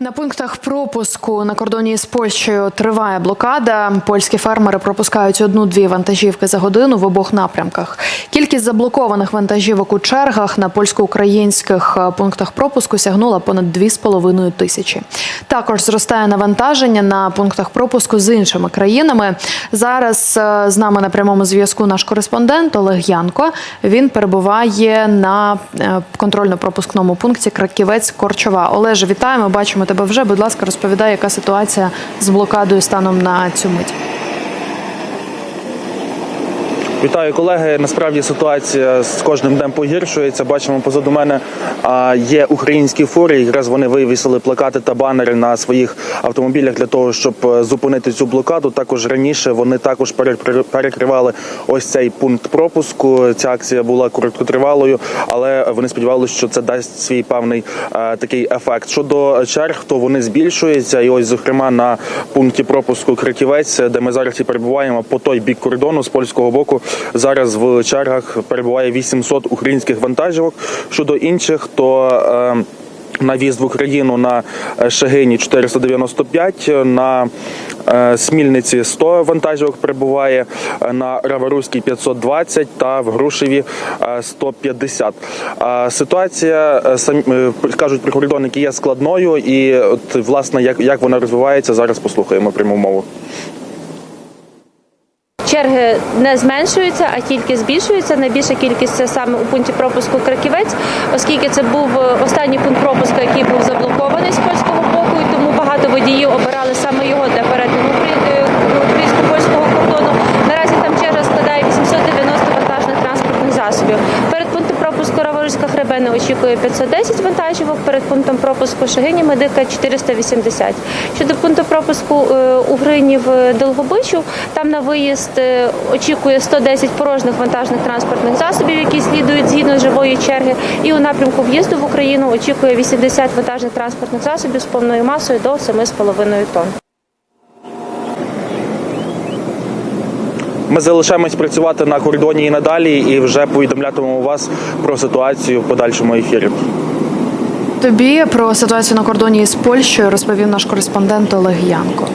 На пунктах пропуску на кордоні з Польщею триває блокада. Польські фермери пропускають одну-дві вантажівки за годину в обох напрямках. Кількість заблокованих вантажівок у чергах на польсько-українських е, пунктах пропуску сягнула понад 2,5 тисячі. Також зростає навантаження на пунктах пропуску з іншими країнами. Зараз е, з нами на прямому зв'язку наш кореспондент Олег Янко. Він перебуває на е, контрольно-пропускному пункті Краківець Корчова. Олеже, вітаємо. Бачимо тебе вже. Будь ласка, розповідай, яка ситуація з блокадою станом на цю мить. Вітаю колеги. Насправді ситуація з кожним днем погіршується. Бачимо позаду мене а, є українські фури. Якраз вони вивісили плакати та банери на своїх автомобілях для того, щоб е, зупинити цю блокаду. Також раніше вони також перекри- перекривали ось цей пункт пропуску. Ця акція була короткотривалою, але вони сподівалися, що це дасть свій певний е, такий ефект. Щодо черг, то вони збільшуються. І ось, зокрема, на пункті пропуску Краківець, де ми зараз і перебуваємо по той бік кордону з польського боку. Зараз в чергах перебуває 800 українських вантажівок. Щодо інших, то е, на в'їзд в Україну на е, Шагині 495, на е, Смільниці 100 вантажівок перебуває, на Раваруській 520 та в Грушеві е, 150. Е, Ситуація, кажуть прикордонники, є складною, і от власне як, як вона розвивається, зараз послухаємо пряму мову. Черги не зменшуються, а тільки збільшуються. Найбільша кількість це саме у пункті пропуску Краківець, оскільки це був е, останній пункт пропуску, який був заблокований з польського боку, і тому багато водіїв обирали саме його для перетину е, українсько-польського кордону. Наразі там черга складає 890 вантажних транспортних засобів. Пропуску Раворуська Хребена очікує 510 вантажівок, перед пунктом пропуску Шагині Медика 480. Щодо пункту пропуску е, у Гринів Долгобичу, там на виїзд е, очікує 110 порожніх вантажних транспортних засобів, які слідують згідно живої черги. І у напрямку в'їзду в Україну очікує 80 вантажних транспортних засобів з повною масою до 7,5 тонн. Ми залишаємось працювати на кордоні і надалі, і вже повідомлятимемо вас про ситуацію в подальшому ефірі. Тобі про ситуацію на кордоні з Польщею розповів наш кореспондент Олег Янко.